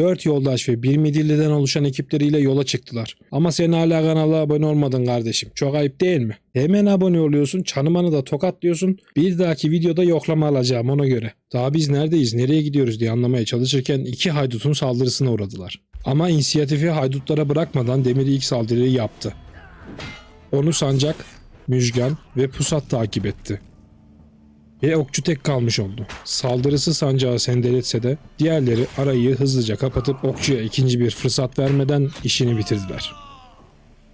4 yoldaş ve bir midilliden oluşan ekipleriyle yola çıktılar. Ama sen hala kanala abone olmadın kardeşim. Çok ayıp değil mi? Hemen abone oluyorsun, çanımanı da tokatlıyorsun. Bir dahaki videoda yoklama alacağım ona göre. Daha biz neredeyiz, nereye gidiyoruz diye anlamaya çalışırken iki haydutun saldırısına uğradılar. Ama inisiyatifi haydutlara bırakmadan Demir ilk saldırıyı yaptı. Onu Sancak, Müjgan ve Pusat takip etti. Ve okçu tek kalmış oldu. Saldırısı sancağı sendeletse de diğerleri arayı hızlıca kapatıp okçuya ikinci bir fırsat vermeden işini bitirdiler.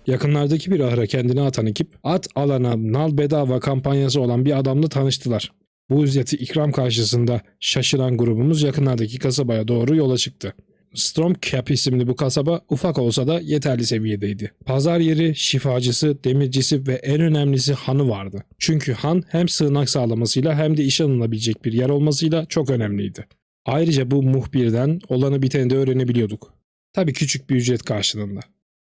Yakınlardaki bir ahıra kendini atan ekip at alana nal bedava kampanyası olan bir adamla tanıştılar. Bu ücreti ikram karşısında şaşıran grubumuz yakınlardaki kasabaya doğru yola çıktı. Stormcap isimli bu kasaba ufak olsa da yeterli seviyedeydi. Pazar yeri, şifacısı, demircisi ve en önemlisi hanı vardı. Çünkü han hem sığınak sağlamasıyla hem de iş alınabilecek bir yer olmasıyla çok önemliydi. Ayrıca bu muhbirden olanı biteni de öğrenebiliyorduk. Tabii küçük bir ücret karşılığında.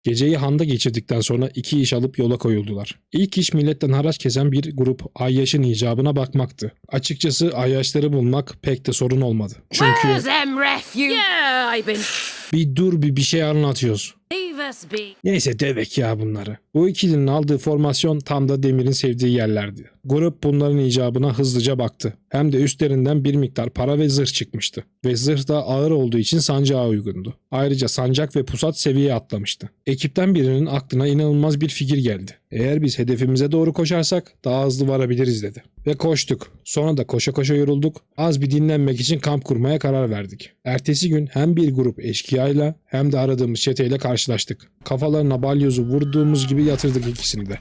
Geceyi handa geçirdikten sonra iki iş alıp yola koyuldular. İlk iş milletten haraç kesen bir grup Ayyaş'ın icabına bakmaktı. Açıkçası Ayyaşları bulmak pek de sorun olmadı. Çünkü Where's them refuge? Yeah, I've been. bir dur bir bir şey anlatıyoruz. Leave. Neyse devek ya bunları. Bu ikilinin aldığı formasyon tam da Demir'in sevdiği yerlerdi. Grup bunların icabına hızlıca baktı. Hem de üstlerinden bir miktar para ve zırh çıkmıştı. Ve zırh da ağır olduğu için sancağa uygundu. Ayrıca sancak ve pusat seviye atlamıştı. Ekipten birinin aklına inanılmaz bir fikir geldi. Eğer biz hedefimize doğru koşarsak daha hızlı varabiliriz dedi. Ve koştuk. Sonra da koşa koşa yorulduk. Az bir dinlenmek için kamp kurmaya karar verdik. Ertesi gün hem bir grup eşkıyayla hem de aradığımız çeteyle karşılaştık. Kafalarına balyozu vurduğumuz gibi yatırdık ikisini de.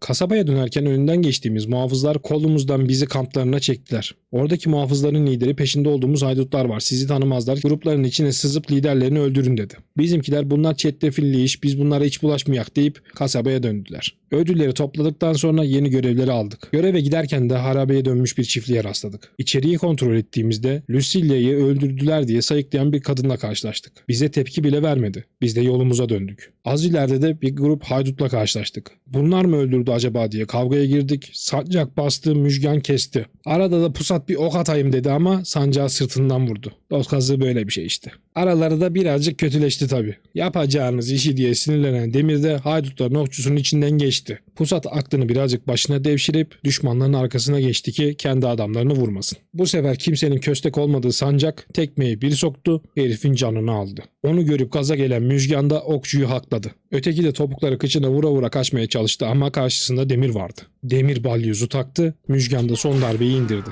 Kasabaya dönerken önünden geçtiğimiz muhafızlar kolumuzdan bizi kamplarına çektiler. Oradaki muhafızların lideri peşinde olduğumuz haydutlar var. Sizi tanımazlar. Grupların içine sızıp liderlerini öldürün dedi. Bizimkiler bunlar çetrefilli iş biz bunlara hiç bulaşmayak deyip kasabaya döndüler. Ödülleri topladıktan sonra yeni görevleri aldık. Göreve giderken de harabeye dönmüş bir çiftliğe rastladık. İçeriği kontrol ettiğimizde Lucilia'yı öldürdüler diye sayıklayan bir kadınla karşılaştık. Bize tepki bile vermedi. Biz de yolumuza döndük. Az ileride de bir grup haydutla karşılaştık. Bunlar mı öldürdü acaba diye kavgaya girdik. Sancak bastı, müjgan kesti. Arada da pusat bir ok atayım dedi ama sancağı sırtından vurdu. Dost kazığı böyle bir şey işte. Araları da birazcık kötüleşti tabii. Yapacağınız işi diye sinirlenen Demir de haydutların okçusunun içinden geçti. Pusat aklını birazcık başına devşirip düşmanların arkasına geçti ki kendi adamlarını vurmasın. Bu sefer kimsenin köstek olmadığı sancak tekmeyi bir soktu herifin canını aldı. Onu görüp gaza gelen Müjgan da okçuyu hakladı. Öteki de topukları kıçına vura vura kaçmaya çalıştı ama karşısında Demir vardı. Demir balyozu taktı, Müjgan da son darbeyi indirdi.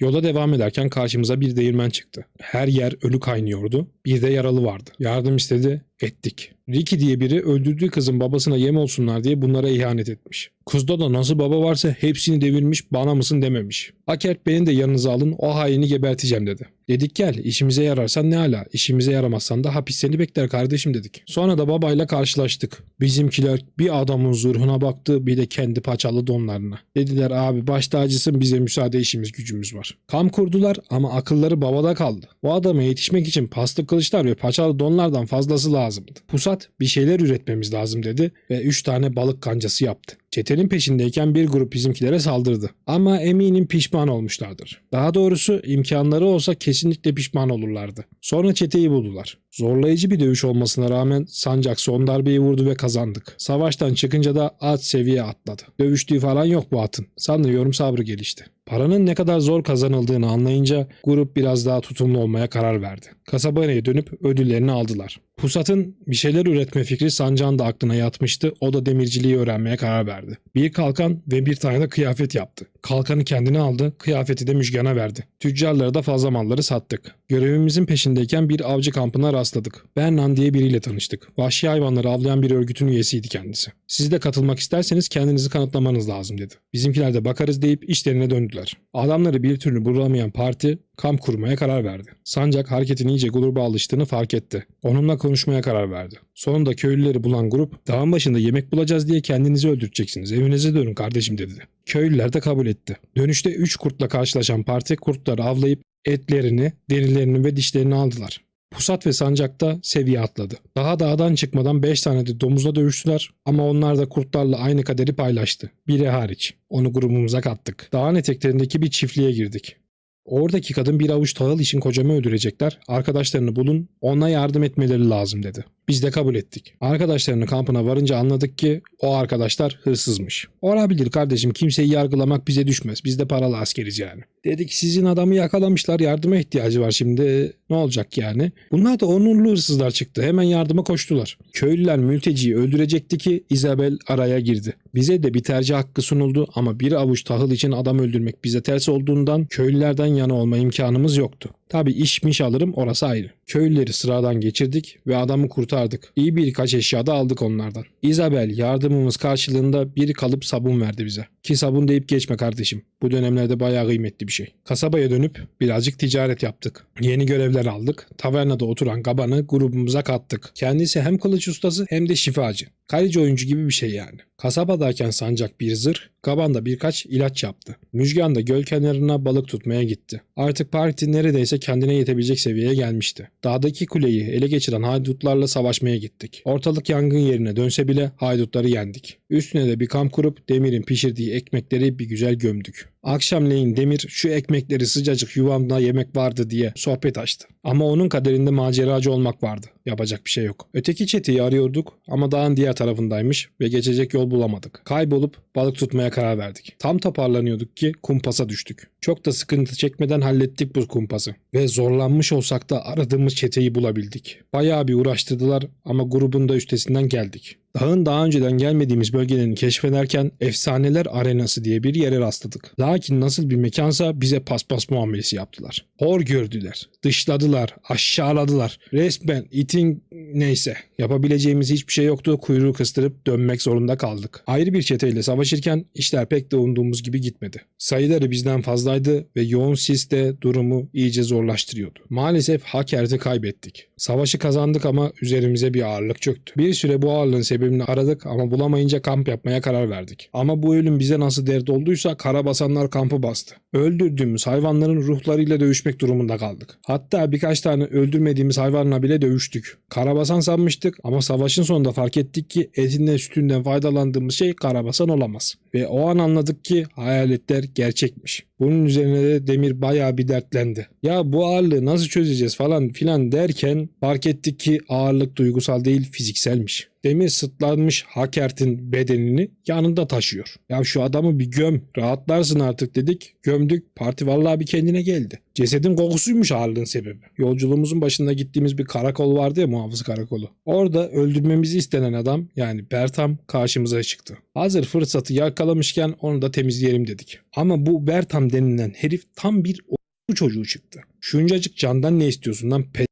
Yola devam ederken karşımıza bir değirmen çıktı. Her yer ölü kaynıyordu. Bir de yaralı vardı. Yardım istedi, ettik. Ricky diye biri öldürdüğü kızın babasına yem olsunlar diye bunlara ihanet etmiş. Kızda da nasıl baba varsa hepsini devirmiş bana mısın dememiş. Akert beni de yanınıza alın o haini geberteceğim dedi. Dedik gel işimize yararsan ne ala işimize yaramazsan da hapis seni bekler kardeşim dedik. Sonra da babayla karşılaştık. Bizimkiler bir adamın zırhına baktı bir de kendi paçalı donlarına. Dediler abi baş tacısın bize müsaade işimiz gücümüz var. Kam kurdular ama akılları babada kaldı. O adama yetişmek için paslı kılıçlar ve paçalı donlardan fazlası lazımdı. Pusat bir şeyler üretmemiz lazım dedi ve 3 tane balık kancası yaptı. Çetenin peşindeyken bir grup bizimkilere saldırdı. Ama eminim pişman olmuşlardır. Daha doğrusu imkanları olsa kesinlikle pişman olurlardı. Sonra çeteyi buldular. Zorlayıcı bir dövüş olmasına rağmen Sancak son darbeyi vurdu ve kazandık. Savaştan çıkınca da at seviye atladı. Dövüştüğü falan yok bu atın. Sanıyorum sabrı gelişti. Paranın ne kadar zor kazanıldığını anlayınca grup biraz daha tutumlu olmaya karar verdi. Kasabaya dönüp ödüllerini aldılar. Pusat'ın bir şeyler üretme fikri Sancak'ın da aklına yatmıştı. O da demirciliği öğrenmeye karar verdi. Bir kalkan ve bir tane de kıyafet yaptı. Kalkanı kendine aldı, kıyafeti de Müjgan'a verdi. Tüccarlara da fazla malları sattık. Görevimizin peşindeyken bir avcı kampına rastladık. Bernan diye biriyle tanıştık. Vahşi hayvanları avlayan bir örgütün üyesiydi kendisi. Siz de katılmak isterseniz kendinizi kanıtlamanız lazım dedi. Bizimkiler de bakarız deyip işlerine döndüler. Adamları bir türlü bulamayan parti kamp kurmaya karar verdi. Sancak hareketin iyice gruba alıştığını fark etti. Onunla konuşmaya karar verdi. Sonunda köylüleri bulan grup dağın başında yemek bulacağız diye kendinizi öldürteceksiniz. Evinize dönün kardeşim dedi. Köylüler de kabul etti. Dönüşte 3 kurtla karşılaşan parti kurtları avlayıp etlerini, derilerini ve dişlerini aldılar. Pusat ve Sancak'ta seviye atladı. Daha dağdan çıkmadan 5 tane de domuzla dövüştüler ama onlar da kurtlarla aynı kaderi paylaştı. Biri hariç. Onu grubumuza kattık. Dağın eteklerindeki bir çiftliğe girdik. Oradaki kadın bir avuç tahıl için kocamı öldürecekler. Arkadaşlarını bulun, ona yardım etmeleri lazım dedi. Biz de kabul ettik. Arkadaşlarının kampına varınca anladık ki o arkadaşlar hırsızmış. Olabilir kardeşim kimseyi yargılamak bize düşmez. Biz de paralı askeriz yani. Dedik sizin adamı yakalamışlar yardıma ihtiyacı var şimdi. Ne olacak yani? Bunlar da onurlu hırsızlar çıktı. Hemen yardıma koştular. Köylüler mülteciyi öldürecekti ki Isabel araya girdi. Bize de bir tercih hakkı sunuldu ama bir avuç tahıl için adam öldürmek bize ters olduğundan köylülerden yana olma imkanımız yoktu. Tabi işmiş alırım orası ayrı. Köylüleri sıradan geçirdik ve adamı kurtardık. İyi birkaç eşya da aldık onlardan. Isabel yardımımız karşılığında bir kalıp sabun verdi bize. Ki sabun deyip geçme kardeşim. Bu dönemlerde bayağı kıymetli bir şey. Kasabaya dönüp birazcık ticaret yaptık. Yeni görevler aldık. Tavernada oturan Gaban'ı grubumuza kattık. Kendisi hem kılıç ustası hem de şifacı. Kaleci oyuncu gibi bir şey yani. Kasabadayken sancak bir zırh, Gaban da birkaç ilaç yaptı. Müjgan da göl kenarına balık tutmaya gitti. Artık parti neredeyse kendine yetebilecek seviyeye gelmişti. Dağdaki kuleyi ele geçiren haydutlarla savaşmaya gittik. Ortalık yangın yerine dönse bile haydutları yendik. Üstüne de bir kamp kurup Demir'in pişirdiği ekmekleri bir güzel gömdük. Akşamleyin Demir şu ekmekleri sıcacık yuvamda yemek vardı diye sohbet açtı. Ama onun kaderinde maceracı olmak vardı. Yapacak bir şey yok. Öteki çeteyi arıyorduk ama dağın diğer tarafındaymış ve geçecek yol bulamadık. Kaybolup balık tutmaya karar verdik. Tam toparlanıyorduk ki kumpasa düştük. Çok da sıkıntı çekmeden hallettik bu kumpası. Ve zorlanmış olsak da aradığımız çeteyi bulabildik. Bayağı bir uğraştırdılar ama grubun da üstesinden geldik. Dağın daha önceden gelmediğimiz bölgelerini keşfederken Efsaneler Arenası diye bir yere rastladık. Lakin nasıl bir mekansa bize paspas muamelesi yaptılar. Hor gördüler, dışladılar, aşağıladılar. Resmen itin neyse yapabileceğimiz hiçbir şey yoktu kuyruğu kıstırıp dönmek zorunda kaldık. Ayrı bir çeteyle savaşırken işler pek de umduğumuz gibi gitmedi. Sayıları bizden fazlaydı ve yoğun sis de durumu iyice zorlaştırıyordu. Maalesef Hakert'i kaybettik. Savaşı kazandık ama üzerimize bir ağırlık çöktü. Bir süre bu ağırlığın sebebini aradık ama bulamayınca kamp yapmaya karar verdik. Ama bu ölüm bize nasıl dert olduysa karabasanlar kampı bastı. Öldürdüğümüz hayvanların ruhlarıyla dövüşmek durumunda kaldık. Hatta birkaç tane öldürmediğimiz hayvanla bile dövüştük. Karabasan sanmıştık ama savaşın sonunda fark ettik ki etinden sütünden faydalandığımız şey karabasan olamaz. Ve o an anladık ki hayaletler gerçekmiş. Bunun üzerine de Demir bayağı bir dertlendi. Ya bu ağırlığı nasıl çözeceğiz falan filan derken fark ettik ki ağırlık duygusal değil fizikselmiş. Demir sıtlanmış Hakert'in bedenini yanında taşıyor. Ya şu adamı bir göm rahatlarsın artık dedik. Gömdük parti vallahi bir kendine geldi. Cesedin kokusuymuş ağırlığın sebebi. Yolculuğumuzun başında gittiğimiz bir karakol vardı ya muhafız karakolu. Orada öldürmemizi istenen adam yani Bertam karşımıza çıktı. Hazır fırsatı yakalamışken onu da temizleyelim dedik. Ama bu Bertam denilen herif tam bir o çocuğu çıktı. Şuncacık candan ne istiyorsun lan pe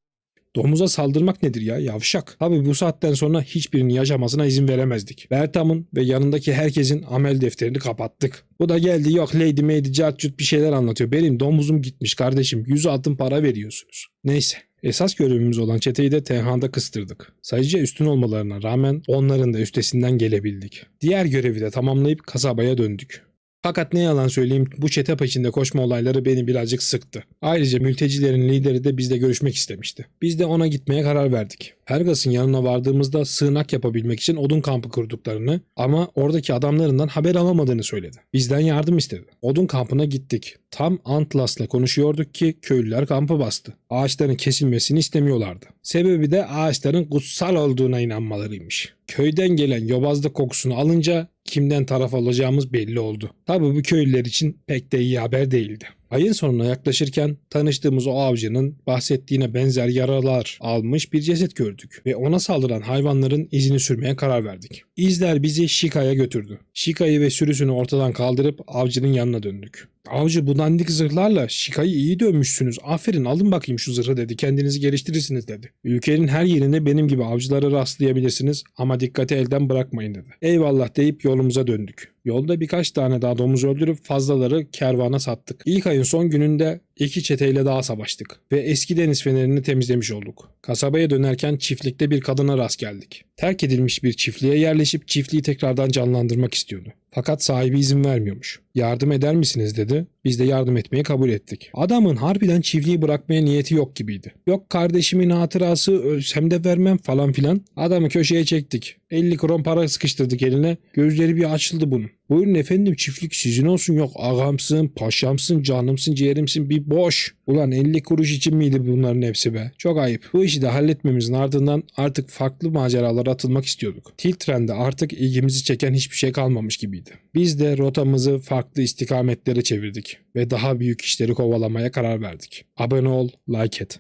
Domuza saldırmak nedir ya yavşak? Tabi bu saatten sonra hiçbirinin yaşamasına izin veremezdik. Bertam'ın ve yanındaki herkesin amel defterini kapattık. Bu da geldi yok Lady Mady Cartcut bir şeyler anlatıyor. Benim domuzum gitmiş kardeşim 100 altın para veriyorsunuz. Neyse Esas görevimiz olan çeteyi de tenhada kıstırdık. Sayıca üstün olmalarına rağmen onların da üstesinden gelebildik. Diğer görevi de tamamlayıp kasabaya döndük. Fakat ne yalan söyleyeyim bu çete peşinde koşma olayları beni birazcık sıktı. Ayrıca mültecilerin lideri de bizle görüşmek istemişti. Biz de ona gitmeye karar verdik. Fergus'ın yanına vardığımızda sığınak yapabilmek için odun kampı kurduklarını ama oradaki adamlarından haber alamadığını söyledi. Bizden yardım istedi. Odun kampına gittik. Tam Antlas'la konuşuyorduk ki köylüler kampı bastı. Ağaçların kesilmesini istemiyorlardı. Sebebi de ağaçların kutsal olduğuna inanmalarıymış. Köyden gelen yobazlık kokusunu alınca kimden taraf alacağımız belli oldu. Tabi bu köylüler için pek de iyi haber değildi. Ayın sonuna yaklaşırken tanıştığımız o avcının bahsettiğine benzer yaralar almış bir ceset gördük ve ona saldıran hayvanların izini sürmeye karar verdik. İzler bizi Şika'ya götürdü. Şika'yı ve sürüsünü ortadan kaldırıp avcının yanına döndük. Avcı bu dandik zırhlarla Şika'yı iyi dönmüşsünüz. Aferin alın bakayım şu zırhı dedi. Kendinizi geliştirirsiniz dedi. Ülkenin her yerinde benim gibi avcılara rastlayabilirsiniz ama dikkati elden bırakmayın dedi. Eyvallah deyip yolumuza döndük. Yolda birkaç tane daha domuz öldürüp fazlaları kervana sattık. İlk ayın son gününde iki çeteyle daha savaştık ve eski deniz fenerini temizlemiş olduk. Kasabaya dönerken çiftlikte bir kadına rast geldik. Terk edilmiş bir çiftliğe yerleşip çiftliği tekrardan canlandırmak istiyordu. Fakat sahibi izin vermiyormuş. Yardım eder misiniz dedi. Biz de yardım etmeyi kabul ettik. Adamın harbiden çiftliği bırakmaya niyeti yok gibiydi. Yok kardeşimin hatırası ölsem de vermem falan filan. Adamı köşeye çektik. 50 kron para sıkıştırdık eline. Gözleri bir açıldı bunun. Buyurun efendim çiftlik sizin olsun yok ağamsın, paşamsın, canımsın, ciğerimsin bir boş. Ulan 50 kuruş için miydi bunların hepsi be? Çok ayıp. Bu işi de halletmemizin ardından artık farklı maceralara atılmak istiyorduk. Tiltren'de artık ilgimizi çeken hiçbir şey kalmamış gibiydi. Biz de rotamızı farklı istikametlere çevirdik ve daha büyük işleri kovalamaya karar verdik. Abone ol, like et.